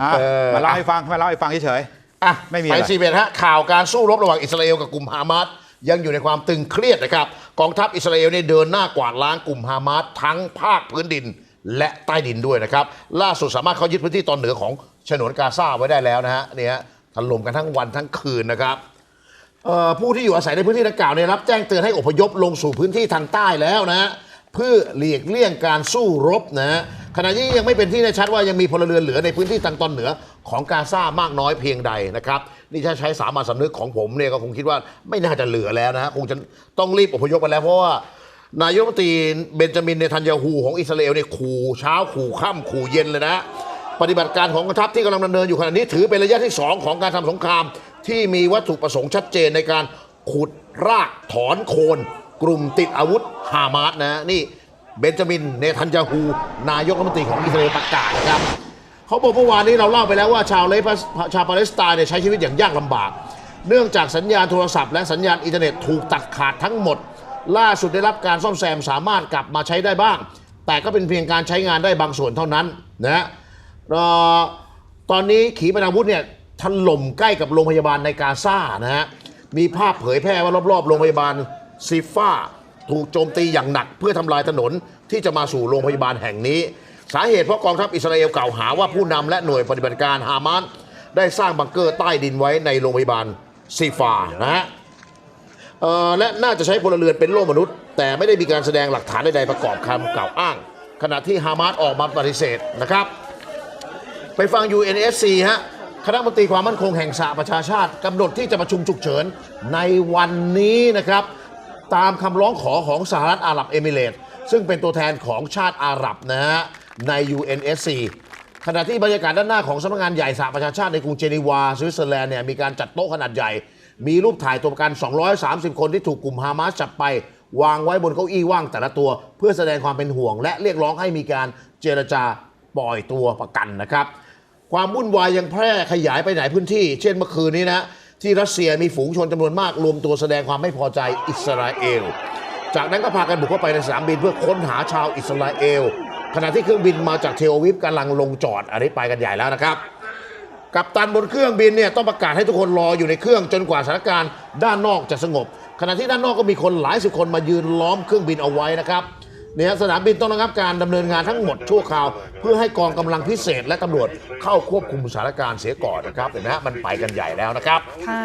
อะเออ มาเล่าให้ฟังมาเล่าให้ฟังเฉย อะไม่มีไปอะไรซีเบตฮะข่าวการสู้รบระหว่างอิสราเอลกับกลุ่มฮามาสยังอยู่ในความตึงเครียดนะครับกองทัพอิสราเอลเนี่ยเดินหน้ากวาดล้างกลุ่มฮามาสทั้งภาคพื้นดินและใต้ดินด้วยนะครับ ล่าสุดสามารถเข้ายึดพื้นที่ตอนเหนือของฉนวนกาซาไว้ได้แล้วนะฮะเนี่ยถล่มกันทั้งวันทั้งคืนนะครับ เอ่อผู้ที่อยู่อาศัยในพื้นที่ดังกล่าวเนี่ยรับแจ้งเตือนให้อพยพลงสู่พื้นที่ทางใต้แล้วนะฮะเพื่อหลีกเลี่ยงการสู้รบนะฮะ ขณะนี้ยังไม่เป็นที่แน่ชัดว่ายังมีพลเรือนเหลือในพื้นที่ทางตอนเหนือของกาซามากน้อยเพียงใดนะครับนี่ถ้าใช้สามัญสำนึกของผมเนี่ยก็คงคิดว่าไม่น่าจะเหลือแล้วนะฮะคงจะต้องรีบอพยพไปแล้วเพราะว่านายกรัฐมนตรีเบนจามินเนทันยาฮูของอิสราเอลเนี่ยขู่เช้าขู่ค่ำขู่เย็นเลยนะปฏิบัติการของกองทัพที่กำลังดำเนินอยู่ขณะนี้ถือเป็นระยะที่ 2 ของการทำสงคราม ที่มีวัตถุประสงค์ชัดเจนในการขุดรากถอนโคน กลุ่มติดอาวุธฮามาสนะนี่ เบนจามิน เนทันยาฮู นายกรัฐมนตรีของอิสราเอลประกาศนะครับเขาบอกเมื่อวานนี้เราเล่าไปแล้วว่าชาวเลปชาวปาเลสไตน์เนี่ยใช้ชีวิตอย่างยากลำบาก เนื่องจากสัญญาณโทรศัพท์และสัญญาณอินเทอร์เน็ตถูกตัดขาดทั้งหมด ล่าสุดได้รับการซ่อมแซมสามารถกลับมาใช้ได้บ้าง แต่ก็เป็นเพียงการใช้งานได้บางส่วนเท่านั้นนะตอนนี้ขีปนาวุธเนี่ยถล่มใกล้กับโรงพยาบาลในกาซานะฮะมีภาพเผยแพร่ว่ารอบๆโรงพยาบาลซิฟ้า ถูกโจมตีอย่างหนักเพื่อทำลายถนนที่จะมาสู่โรงพยาบาลแห่งนี้ สาเหตุเพราะกองทัพอิสราเอลกล่าวหาว่าผู้นำและหน่วยปฏิบัติการฮามาสได้สร้างบังเกอร์ใต้ดินไว้ในโรงพยาบาลซีฟานะฮะเอ่อและน่าจะใช้พลเรือนเป็นโล่มนุษย์ แต่ไม่ได้มีการแสดงหลักฐานใดๆประกอบคำกล่าวอ้าง ขณะที่ฮามาสออกมาปฏิเสธนะครับ ไปฟัง UNSC ฮะคณะมนตรีความมั่นคงแห่งสหประชาชาติกำหนดที่จะประชุมฉุกเฉินในวันนี้นะครับ ตามคำร้องขอของสหรัฐอาหรับเอมิเรตส์ซึ่งเป็นตัวแทนของชาติอาหรับนะฮะใน UNSC ขณะที่บรรยากาศด้านหน้าของสำนักงานใหญ่สหประชาชาติในกรุงเจนีวาสวิตเซอร์แลนด์เนี่ยมีการจัดโต๊ะขนาดใหญ่ มีรูปถ่ายตัวประกัน 230 คนที่ถูกกลุ่มฮามาสจับไป วางไว้บนเก้าอี้ว่างแต่ละตัว เพื่อแสดงความเป็นห่วง และเรียกร้องให้มีการเจรจาปล่อยตัวประกันนะครับ ความวุ่นวายยังแพร่ขยายไปไหนพื้นที่ เช่นเมื่อคืนนี้นะ ที่รัสเซียมีฝูงชนจำนวนมากรวมตัวแสดงความไม่พอใจอิสราเอล จากนั้นก็พากันบุกเข้าไปในสนามบินเพื่อค้นหาชาวอิสราเอล ขณะที่เครื่องบินมาจากเทลอวิฟกำลังลงจอดอันนี้ไปกันใหญ่แล้วนะครับ กัปตันบนเครื่องบินเนี่ยต้องประกาศให้ทุกคนรออยู่ในเครื่องจนกว่าสถานการณ์ด้านนอกจะสงบ ขณะที่ด้านนอกก็มีคนหลายสิบคนมายืนล้อมเครื่องบินเอาไว้นะครับ เนี่ยสนามบินต้องระงับการดำเนินงานทั้งหมดชั่วคราว เพื่อให้กองกำลังพิเศษและตำรวจเข้าควบคุมสถานการณ์เสียก่อนนะครับเห็นไหมฮะมันไปกันใหญ่แล้วนะครับ ค่ะ